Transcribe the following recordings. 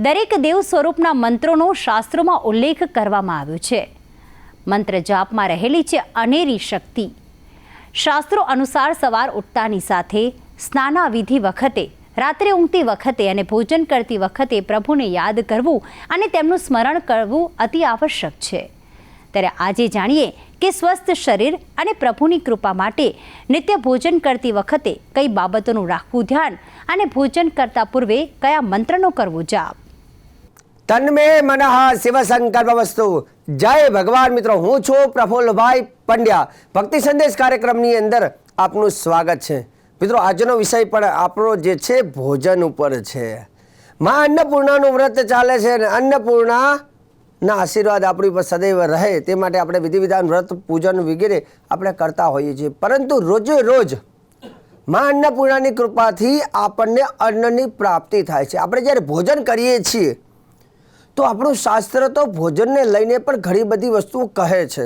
દરેક દેવ સ્વરૂપના મંત્રોનો શાસ્ત્રોમાં ઉલ્લેખ કરવામાં આવ્યો છે. મંત્ર જાપમાં રહેલી છે અનેરી શક્તિ. શાસ્ત્રો અનુસાર સવાર ઉઠતાની સાથે સ્નાનાવિધિ વખતે, રાત્રે ઊંઘતી વખતે અને ભોજન કરતી વખતે પ્રભુને યાદ કરવું અને તેમનું સ્મરણ કરવું અતિ આવશ્યક છે. ત્યારે આજે જાણીએ કે સ્વસ્થ શરીર અને પ્રભુની કૃપા માટે નિત્ય ભોજન કરતી વખતે કઈ બાબતોનું રાખવું ધ્યાન અને ભોજન કરતા પૂર્વે કયા મંત્રનો કરવો જાપ? તન્મે મનઃ શિવસંકલ્પ વસ્તુ જય ભગવાન મિત્રો, હું છું પ્રફુલ્લભાઈ પંડ્યા. ભક્તિ સંદેશ કાર્યક્રમની અંદર આપનું સ્વાગત છે. મિત્રો, આજનો વિષય પણ આપણો જે છે, ભોજન ઉપર છે. માં અન્નપૂર્ણાનું વ્રત ચાલે છે અને અન્નપૂર્ણા ના આશીર્વાદ આપણી પર સદૈવ રહે તે માટે આપણે વિધિ વિધાન વ્રત, પૂજન વગેરે આપણે કરતા હોઈએ છીએ. પરંતુ રોજે રોજમાં અન્નપૂર્ણાની કૃપાથી આપણને અન્નની પ્રાપ્તિ થાય છે. આપણે જ્યારે ભોજન કરીએ છીએ તો આપણું શાસ્ત્ર તો ભોજનને લઈને પણ ઘણી બધી વસ્તુઓ કહે છે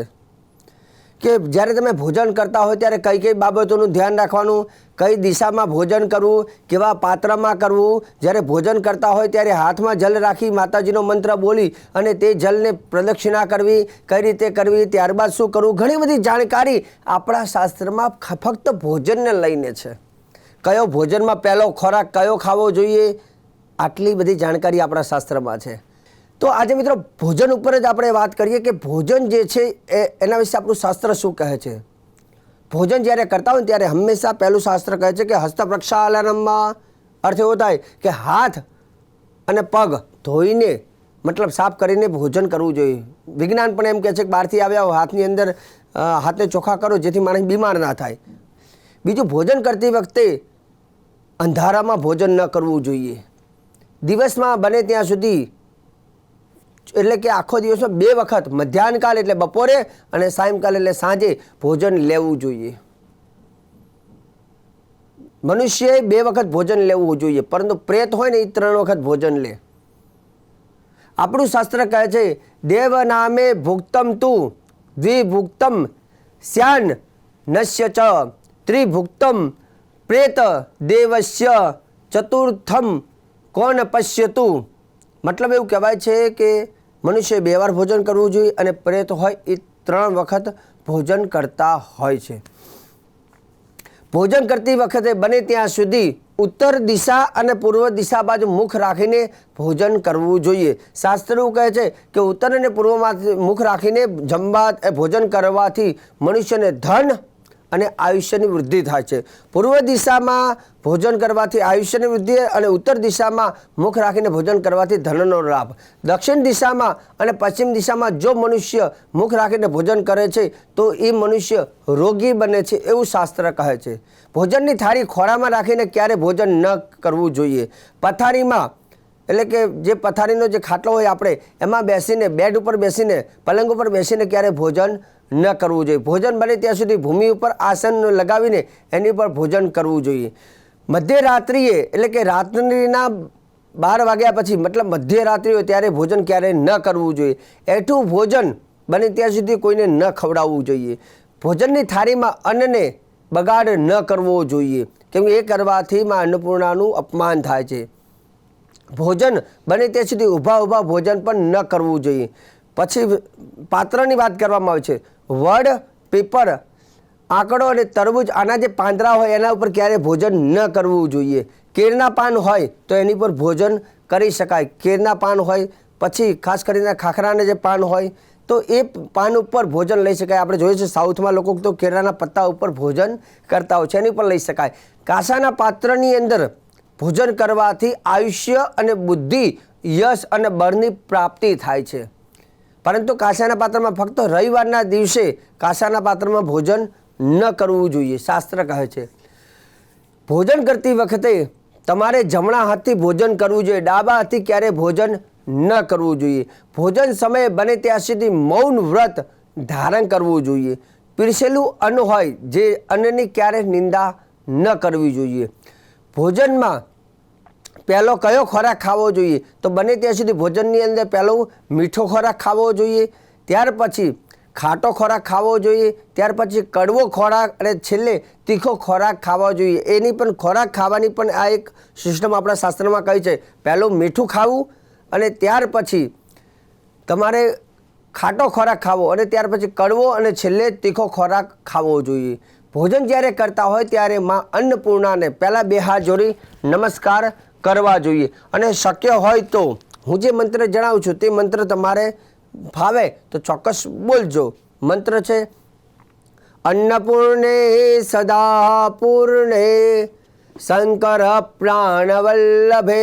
કે જ્યારે તમે ભોજન કરતા હોય ત્યારે કઈ કઈ બાબતોનું ધ્યાન રાખવાનું, કઈ દિશામાં ભોજન કરવું, કેવા પાત્રમાં કરવું. જ્યારે ભોજન કરતા હોય ત્યારે હાથમાં જલ રાખી માતાજીનો મંત્ર બોલી અને તે જલને પ્રદક્ષિણા કરવી, કઈ રીતે કરવી, ત્યારબાદ શું કરવું, ઘણી બધી જાણકારી આપણા શાસ્ત્રમાં ફક્ત ભોજનને લઈને છે. કયો ભોજનમાં પહેલો ખોરાક કયો ખાવો જોઈએ? આટલી બધી જાણકારી આપણા શાસ્ત્રમાં છે. તો આજે મિત્રો ભોજન ઉપર જ આપણે વાત કરીએ કે ભોજન જે છે એ એના વિશે આપણું શાસ્ત્ર શું કહે છે? ભોજન જ્યારે કરતા હોય ત્યારે હંમેશા પહેલું શાસ્ત્ર કહે છે કે હસ્ત પ્રક્ષાલનમાં અર્થ એવો થાય કે હાથ અને પગ ધોઈને મતલબ સાફ કરીને ભોજન કરવું જોઈએ. વિજ્ઞાન પણ એમ કહે છે કે બહારથી આવ્યા હોય, હાથની અંદર હાથને ચોખ્ખા કરો જેથી માણસ બીમાર ના થાય. બીજું ભોજન કરતી વખતે અંધારામાં ભોજન ન કરવું જોઈએ. દિવસમાં બને ત્યાં સુધી એટલે કે આખો દિવસમાં બે વખત મધ્યાહનકાલ એટલે બપોરે અને સાયંકાલ એટલે સાંજે ભોજન લેવું જોઈએ. મનુષ્યએ બે વખત ભોજન લેવું જોઈએ, પરંતુ પ્રેત હોય ને એ ત્રણ વખત ભોજન લે. આપણું શાસ્ત્ર કહે છે દેવ નામે ભુક્તમ તું, દ્વિભુક્તમ શ્યાન નશ્ય ચ, ત્રિભુક્તમ પ્રેત દેવસ્ય ચતુર્થમ કોણ પશ્યતું. મતલબ એવું કહેવાય છે કે મનુષ્ય બે વાર ભોજન કરવું જોઈએ અને પ્રેત હોય એ ત્રણ વખત ભોજન કરતા હોય છે. ભોજન કરતી વખતે બને ત્યાં સુધી ઉત્તર દિશા અને પૂર્વ દિશા બાજુ મુખ રાખીને ભોજન કરવું જોઈએ. શાસ્ત્ર એવું કહે છે કે ઉત્તર અને પૂર્વમાં મુખ રાખીને જમવા ભોજન કરવાથી મનુષ્યને ધન અને આયુષ્યની વૃદ્ધિ થાય છે. પૂર્વ દિશામાં ભોજન કરવાથી આયુષ્યની વૃદ્ધિ અને ઉત્તર દિશામાં મુખ રાખીને ભોજન કરવાથી ધનનો લાભ. દક્ષિણ દિશામાં અને પશ્ચિમ દિશામાં જો મનુષ્ય મુખ રાખીને ભોજન કરે છે, તો એ મનુષ્ય રોગી બને છે એવું શાસ્ત્ર કહે છે. ભોજનની થાળી ખોરામાં રાખીને ક્યારે ભોજન ન કરવું જોઈએ? પથારીમાં એટલે કે જે પથારીનો જે ખાટલો હોય આપણે, એમાં બેસીને, બેડ ઉપર બેસીને, પલંગ ઉપર બેસીને ક્યારે ભોજન ન કરવું જોઈએ. ભોજન બને ત્યાં સુધી ભૂમિ ઉપર આસન લગાવીને એની પર ભોજન કરવું જોઈએ. મધ્યરાત્રિએ, એટલે કે રાત્રિના બાર વાગ્યા પછી, મતલબ મધ્યરાત્રિ હોય ત્યારે ભોજન ક્યારેય ન કરવું જોઈએ. એઠું ભોજન બને ત્યાં સુધી કોઈને ન ખવડાવવું જોઈએ. ભોજનની થાળીમાં અન્નને બગાડ ન કરવો જોઈએ. કેમ એ કરવાથી માં અન્નપૂર્ણાનું અપમાન થાય છે. ભોજન બને ત્યાં સુધી ઊભા ઊભા ભોજન પણ ન કરવું જોઈએ. પછી પાત્રની વાત કરવામાં આવે છે. વડ પેપર આંકડો અને તરબૂચ આના જે પાંદડા હોય એના ઉપર ક્યારેય ભોજન ન કરવું જોઈએ. કેળના પાન હોય તો એની પર ભોજન કરી શકાય. કેળના પાન હોય, પછી ખાસ કરીને ખાખરાના જે પાન હોય, તો એ પાન ઉપર ભોજન લઈ શકાય. આપણે જોઈએ છે સાઉથમાં લોકો તો કેળાના પત્તા ઉપર ભોજન કરતા હોય છે, એની પર લઈ શકાય. કાંસાના પાત્રની અંદર ભોજન કરવાથી આયુષ્ય અને બુદ્ધિ, યશ અને બળની પ્રાપ્તિ થાય છે. પરંતુ કાંસાના પાત્રમાં ફક્ત રવિવારના દિવસે કાંસાના પાત્રમાં ભોજન ન કરવું જોઈએ, શાસ્ત્ર કહે છે. ભોજન કરતી વખતે તમારે જમણા હાથથી ભોજન કરવું જોઈએ, ડાબા હાથથી ક્યારે ભોજન ન કરવું જોઈએ. ભોજન સમયે બને ત્યાં સુધી મૌન વ્રત ધારણ કરવું જોઈએ. પીરસેલું અન્ન હોય, જે અન્નની ક્યારે નિંદા ન કરવી જોઈએ. ભોજનમાં પહેલો કયો ખોરાક ખાવો જોઈએ? તો બને ત્યાં સુધી ભોજનની અંદર પહેલો મીઠો ખોરાક ખાવો જોઈએ, ત્યાર પછી ખાટો ખોરાક ખાવો જોઈએ, ત્યાર પછી કડવો ખોરાક અને છેલ્લે તીખો ખોરાક ખાવો જોઈએ. એની પણ ખોરાક ખાવાની પણ આ એક સિસ્ટમ આપણા શાસ્ત્રમાં કહી છે. પહેલું મીઠું ખાવું અને ત્યાર પછી તમારે ખાટો ખોરાક ખાવો અને ત્યાર પછી કડવો અને છેલ્લે તીખો ખોરાક ખાવો જોઈએ. ભોજન જ્યારે કરતા હોય ત્યારે માં અન્નપૂર્ણાને પહેલાં બે હાથ જોડી નમસ્કાર કરવા જોઈએ. અને શક્ય હોય તો હું જે મંત્ર જણાવું છું તે મંત્ર તમારે ફાવે તો ચોક્કસ બોલજો. મંત્ર છે, અન્નપૂર્ણે સદા પૂર્ણે શંકર પ્રાણવલ્લભે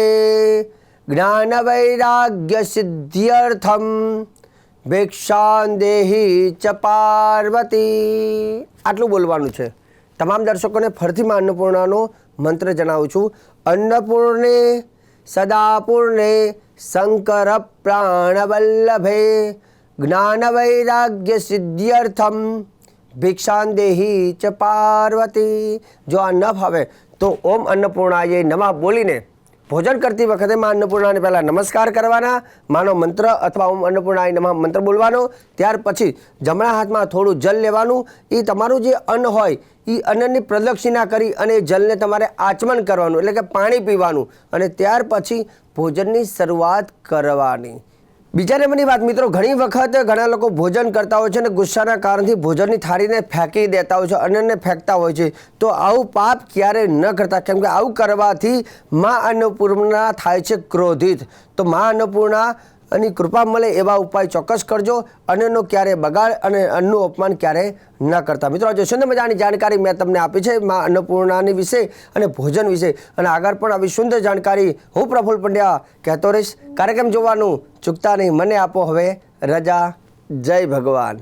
જ્ઞાન વૈરાગ્ય સિદ્ધ્યર્થમ ભિક્ષાન દેહી ચ પાર્વતી. આટલું બોલવાનું છે. તમામ દર્શકોને ફરીથી માં અન્નપૂર્ણાનો મંત્ર જણાવું છું. અન્નપૂર્ણે, સદાપૂર્ણે, શંકર પ્રાણવલ્લભે, જ્ઞાન વૈરાગ્ય સિદ્ધ્યર્થમ ભિક્ષાન દેહી ચ પાર્વતી. જો આ ન ફાવે, તો ઓમ અન્નપૂર્ણાએ નમઃ બોલીને ભોજન કરતી વખતે માં અન્નપૂર્ણાને પહેલાં નમસ્કાર કરવાના, માનો મંત્ર અથવા ઓમ અન્નપૂર્ણાય નમઃ મંત્ર બોલવાનો, ત્યાર પછી જમણા હાથમાં થોડું જલ લેવાનું. એ તમારું જે અન્ન હોય એ અન્નની પ્રદક્ષિણા કરી અને જલને તમારે આચમન કરવાનું, એટલે કે પાણી પીવાનું. અને ત્યાર પછી ભોજનની શરૂઆત કરવાની. બીજા નંબરની વાત, મિત્રો, ઘણી વખત ઘણા લોકો ભોજન કરતા હોય છે અને ગુસ્સાના કારણથી ભોજનની થાળીને ફેંકી દેતા હોય છે, અન્નને ફેંકતા હોય છે. તો આવું પાપ ક્યારે ન કરતા? કેમ કે આવું કરવાથી મા અન્નપૂર્ણા થાય છે ક્રોધિત. તો મા અન્નપૂર્ણા અને કૃપા મળે એવા ઉપાય ચોક્કસ કરજો. અન્નનો ક્યારે બગાડ અને અન્નનું અપમાન ક્યારે ન કરતા. મિત્રો, આજે સુંદર મજાની જાણકારી મેં તમને આપી છે મા અન્નપૂર્ણાની વિશે અને ભોજન વિશે. અને આગળ પણ આવી સુંદર જાણકારી હું પ્રફુલ્લ પંડ્યા કહેતો રહીશ. કાર્યક્રમ જોવાનું ચૂકતા નહીં. મને આપો હવે રજા. જય ભગવાન.